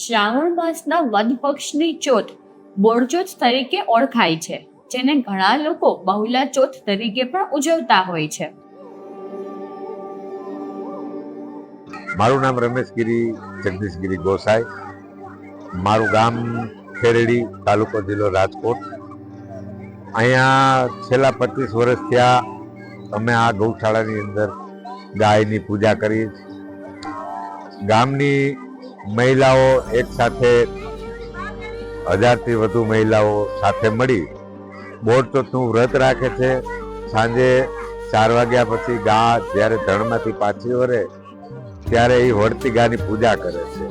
શ્રાવણ માસના વદ પક્ષની ચોથ બોરચોથ તરીકે ઓળખાય છે, જેને ઘણા લોકો બહુલા ચોથ તરીકે પણ ઉજવતા હોય છે. મારું નામ રમેશગીરી જગદીશગીરી ગોસાઈ. મારું ગામ ખેરડી તાલુકો જિલ્લો રાજકોટ. અહીંયા છેલ્લા પચીસ વર્ષ થયા અમે આ ગૌશાળાની અંદર ગાયની પૂજા કરીએ છીએ. ગામની મહિલાઓ એક સાથે હજારથી વધુ મહિલાઓ સાથે મળી બોરચોથનું વ્રત રાખે છે. સાંજે ચાર વાગ્યા પછી ગા જ્યારે ધણમાંથી પાછી વરે, ત્યારે એ વળતી ગાની પૂજા કરે છે.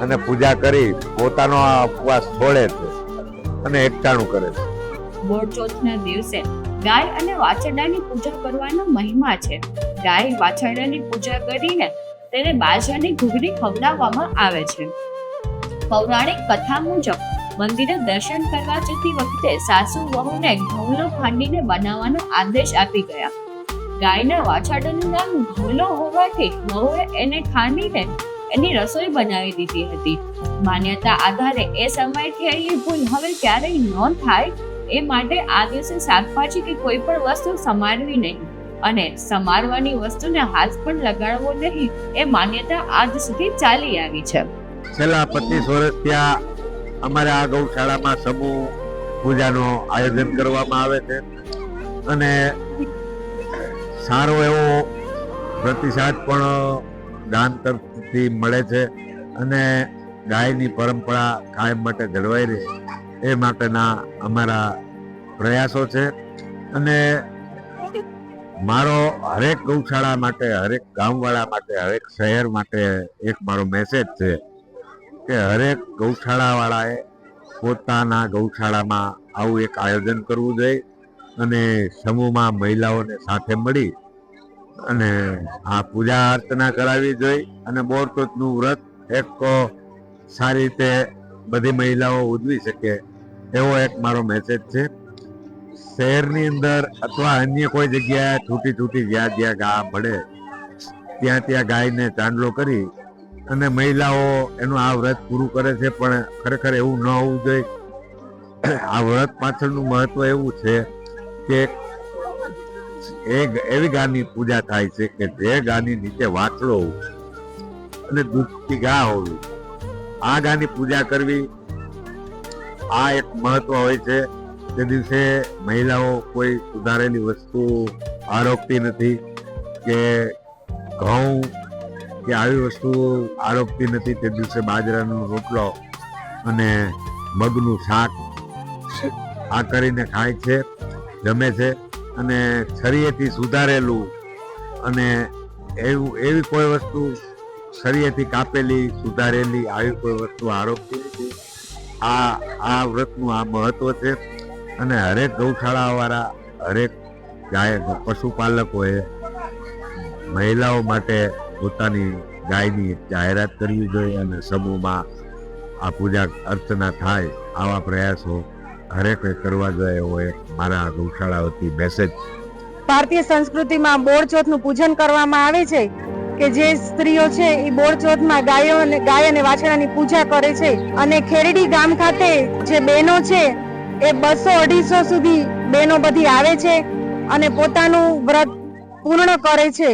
અને પૂજા કરી પોતાનો આ ઉપવાસ છોડે છે અને એકટાણું કરે છે. બોળચોથના દિવસે ગાય અને વાછરડાની પૂજા કરવાનો મહિમા છે. ગાય વાછરડાની પૂજા કરીને તેને બાજરાની ઘૂઘરી ખવડાવવામાં આવે છે. પૌરાણિક કથા મુજબ, મંદિરે દર્શન કરવા જતી વખતે સાસુ વહુને ઘઉંલો ખાંડીને બનાવવાનો આદેશ આપી ગયા. ગાયના વાછાડાનું નામ ઘઉંલો હોવાથી વહુએ એને ખાંડીને એની રસોઈ બનાવી દીધી હતી. માન્યતા આધારે એ સમય થયેલી ભૂલ હવે ક્યારેય ન થાય, એ માટે આ દિવસે શાકભાજી કે કોઈ પણ વસ્તુ સમારવી નહીં. અને સમારવાની વસ્તુને હાથ પણ લગાડવો નહીં, એ માન્યતા આજ સુધી ચાલી આવી છે. છેલ્લા પચીસ વર્ષ ત્યાં અમારા આ ગૌશાળામાં સમૂહ પૂજાનો આયોજન કરવામાં આવે છે. અને સારો એવો પ્રતિસાદ પણ દાન તરફથી મળે છે અને ગાયની પરંપરા કાયમ માટે જળવાઈ રહે એ માટેના અમારા પ્રયાસો છે. અને મારો હરેક ગૌશાળા માટે, હરેક ગામવાળા માટે, હરેક શહેર માટે એક મારો મેસેજ છે કે હરેક ગૌશાળાવાળાએ પોતાના ગૌશાળામાં આવું એક આયોજન કરવું જોઈએ અને સમૂહમાં મહિલાઓને સાથે મળી અને આ પૂજા અર્ચના કરાવી જોઈએ અને બોરતોતનું વ્રત એક સારી રીતે બધી મહિલાઓ ઉજવી શકે એવો એક મારો મેસેજ છે. શહેરની અંદર અથવા અન્ય કોઈ જગ્યાએ છૂટી છૂટી જ્યાં જ્યાં ગા મળે ત્યાં ત્યાં ગાયને ચાંદલો કરી અને મહિલાઓ એનું આ વ્રત પૂરું કરે છે, પણ ખરેખર એવું ન હોવું જોઈએ. આ વ્રત પાછળનું મહત્વ એવું છે કે એ એવી ગાની પૂજા થાય છે કે જે ગાની નીચે હોવું અને દૂધથી ગા હોવી. આ ગાની પૂજા કરવી આ એક મહત્વ હોય છે. તે દિવસે મહિલાઓ કોઈ સુધારેલી વસ્તુ આરોપતી નથી, કે ઘઉં, કે આવી વસ્તુ આરોપતી નથી, તે દિવસે બાજરાનો રોટલો અને મગનું શાક આ કરીને ખાય છે, જમે છે અને શરીરેથી સુધારેલું અને એવું, એવી કોઈ વસ્તુ શરીરથી કાપેલી, સુધારેલી, આવી કોઈ વસ્તુ આરોપતી નથી. આ આ વ્રતનું આ મહત્વ છે. અને હરેક ગૌશાળાવાળા, હરેક ગાય, પશુપાલકોએ મહિલાઓ માટે પોતાની ગાયની જાહેરાત કરવી જોઈએ અને સમૂહમાં આ પૂજા અર્ચના થાય આવા પ્રયાસો હરેકે કરવા જોઈએ એવો એક મારા ગૌશાળા વતી મેસેજ ભારતીય સંસ્કૃતિમાં બોળચોથનું પૂજન કરવામાં આવે છે કે જે સ્ત્રીઓ છે એ બોળચોથમાં ગાયો અને ગાય અને વાછડાની પૂજા કરે છે. અને ખેરડી ગામ ખાતે જે બહેનો છે એ બસો અઢીસો સુધી બહેનો બધી આવે છે અને પોતાનું વ્રત પૂર્ણ કરે છે.